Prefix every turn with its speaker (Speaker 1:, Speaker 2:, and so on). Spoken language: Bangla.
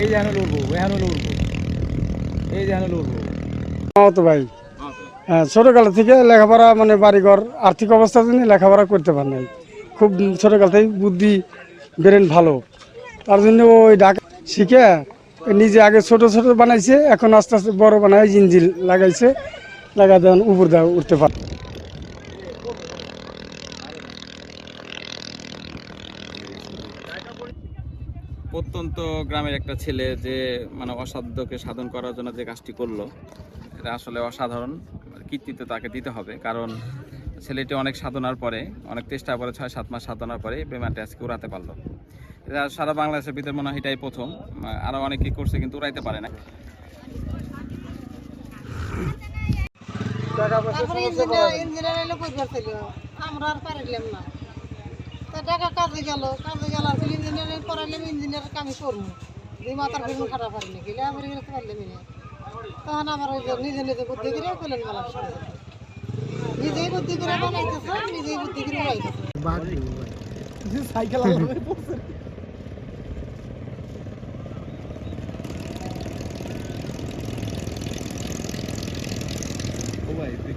Speaker 1: এই যে হানো লড়বো এহানো লড়বো। এই যে হানো লড়বো।
Speaker 2: তো ভাই। হ্যাঁ থেকে লেখাপড়া মানে বাড়িঘর, আর্থিক অবস্থার জন্য লেখাপড়া করতে পার নাই। খুব ছোটোকাল থেকে বুদ্ধি ব্রেন ভালো। তার জন্য ওই ঢাকা শিখে নিজে আগে ছোট ছোট বানাইছে, এখন আস্তে আস্তে বড় বানায় জিঞ্জিল লাগাইছে লাগা দেন, উপর দেওয়া উঠতে পারে।
Speaker 3: প্রত্যন্ত গ্রামের একটা ছেলে যে মানে অসাধ্যকে সাধন করার জন্য যে কাজটি করল এটা আসলে অসাধারণ। কীর্তিত্ব তাকে দিতে হবে কারণ ছেলেটি অনেক সাধনার পরে অনেক চেষ্টা করে ছয় সাত মাস সাধনার পরে বিমানটি আজকে উড়াতে পারল। এটা সারা বাংলাদেশের ভিতরে মনে হয় এটাই প্রথম। আরও অনেকেই করছে কিন্তু উড়াইতে পারে না।
Speaker 4: আমরা আর পারিলাম না। তা টাকা কাজে গেল কাজে গেল আর ইঞ্জিনিয়ার কামি করব। দুই মাথার বেগুন খারাপ পারিনি গেলে আমার গেলে পারলে না তখন আমার ওই যে নিজে নিজে বুদ্ধি করে করলেন বলা নিজেই বুদ্ধি করে বানাইতেছ নিজেই বুদ্ধি করে উড়াইতেছে